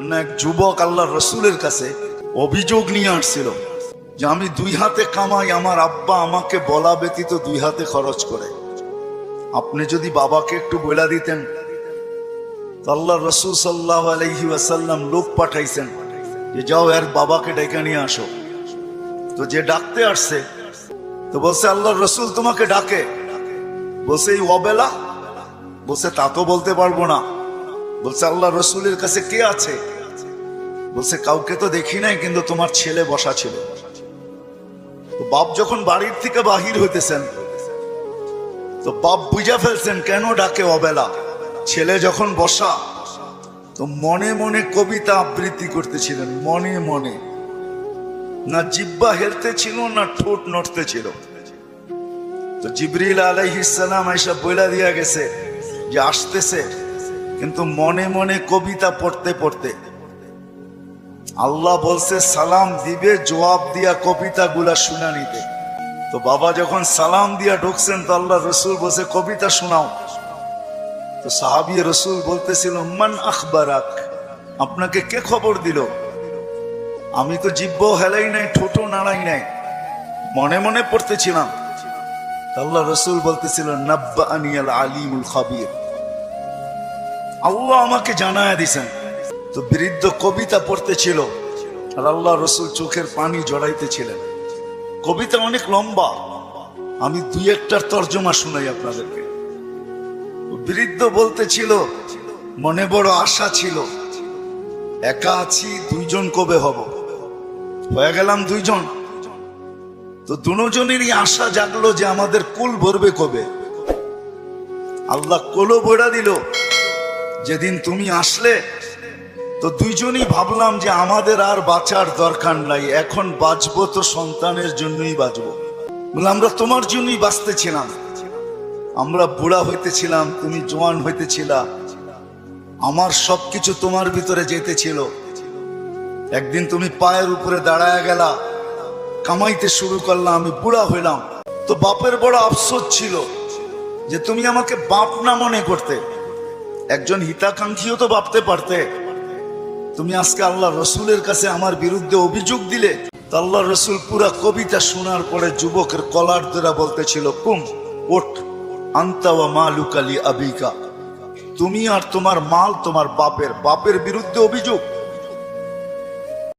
না এক যুবক আল্লাহ রসুলের কাছে অভিযোগ নিয়ে আসছিল যে আমি দুই হাতে কামাই, আমার আব্বা আমাকে বলা ব্যতীত দুই হাতে খরচ করে। আপনি যদি বাবাকে একটু বলে দিতেন। আল্লাহ রসুল সাল্লাহ আলহি আসাল্লাম লোক পাঠাইছেন যে, যাও, এর বাবাকে ডেকে নিয়ে আসো। তো যে ডাকতে আসছে, তো বলছে আল্লাহ রসুল তোমাকে ডাকে। বলছে, এই অবেলা? বলছে, তা তো বলতে পারব না। বলছে, আল্লাহ রসুলের কাছে কে আছে? বলছে, কাউকে তো দেখি নাই, কিন্তু তোমার ছেলে বসা ছিল। বাপ যখন বাড়ির থেকে বাহির হইতেছেন, তো বাপ বুঝা ফেলছেন, কেন ডাকে অবেলা? ছেলে যখন বসা, তো মনে মনে কবিতা আবৃত্তি করতেছিলেন, মনে মনে। না জিব্বা হেলতে ছিল, না ঠোঁট নড়তে ছিল। তো জিবরিল আলাইহিসালাম এসব বইলা দিয়া গেছে যে, আসতেছে। কিন্তু মনে মনে কবিতা পড়তে পড়তে আল্লাহ বলছে, সালাম দিবে, জবাব দিয়া কবিতা গুলা শুনা নিতে তো বাবা যখন সালাম দিয়া ঢুকছেন, তো আল্লাহ রসুল বসে কবিতা শোনাও। তো সাহাবি রসুল বলতেছিল, মান আখবারাক, আপনাকে কে খবর দিল? আমি তো জিব্ব হেলাই নাই, ঠোঁটো নাড়াই নাই, মনে মনে পড়তেছিলাম। আল্লাহ রসুল বলতেছিল নাব্বা আনিয়াল আলিমুল খাবির। আল্লাহ আমাকে জানায় দিছেন। তো বৃদ্ধ কবিতা পড়তেছিল আর আল্লাহ রসুল চোখের পানি জড়াইতেছিলেন। কবিতা অনেক লম্বা। আমি দুই একটার তর্জমা শুনাই আপনাদেরকে। বৃদ্ধ বলতেছিল, মনে বড় আশা ছিল। একা আছি, দুইজন কবে হব? হয়ে গেলাম দুইজন। তো দুজনেরই আশা জাগলো যে আমাদের কুল ভরবে কবে। আল্লাহ কোলো বইরা দিল। যেদিন তুমি আসলে, তো দুইজনই ভাবলাম যে আমাদের আর বাঁচার দরকার নাই, এখন বাঁচবো তো সন্তানের জন্যই বাঁচবো। বলে, আমরা তোমার জন্যই বাঁচতেছিলাম। আমরা বুড়া হইতেছিলাম, তুমি জোয়ান হইতেছিলা। আমার সবকিছু তোমার ভিতরে যেতেছিল। একদিন তুমি পায়ের উপরে দাঁড়ায় গেলা, কামাইতে শুরু করলাম আমি বুড়া হইলাম। তো বাপের বড় আফসোস ছিল যে তুমি আমাকে বাপ না মনে করতে। একজন হিতাকাঙ্ক্ষীও তো ভাবতে পারতে। তুমি আজকে আল্লাহ রসুলের কাছে আমার বিরুদ্ধে অভিযোগ দিলে, তো আল্লাহ রসুল পুরা কবিতা শোনার পরে যুবকের কলার দ্বারা বলতেছিল, কুম, ওঠ আন্তাওয়া মা লুকালি আবিকা। তুমি আর তোমার মাল তোমার বাপের বাপের বিরুদ্ধে অভিযোগ।